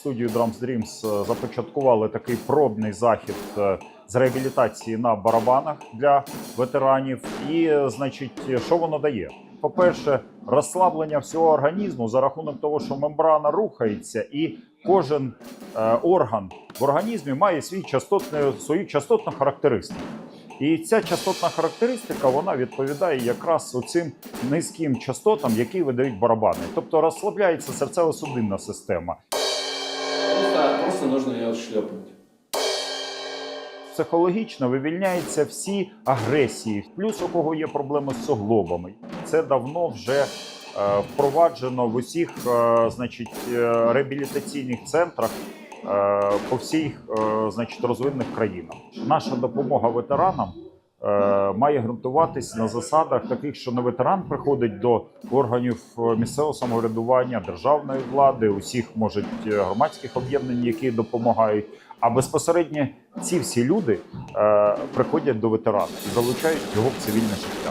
студією Drums Dreams е, започаткували такий пробний захід е, з реабілітації на барабанах для ветеранів. І, е, значить, що воно дає? По-перше, розслаблення всього організму за рахунок того, що мембрана рухається, і кожен орган в організмі має свій частотний, свою частотну характеристику. І ця частотна характеристика вона відповідає якраз оцим низьким частотам, які видають барабани. Тобто розслабляється серцево-судинна система. Нужно ее отшлепнуть. Психологічно вивільняються всі агресії. Плюс у кого є проблеми з суглобами. Це давно вже е, впроваджено в усіх е, значить, е, реабілітаційних центрах по всіх значить, розвинених країнах. Наша допомога ветеранам має ґрунтуватись на засадах таких, що не ветеран приходить до органів е, місцевого самоврядування, державної влади, усіх можуть е, громадських об'єднань, які допомагають. А безпосередньо ці всі люди е, приходять до ветерана і залучають його в цивільне життя.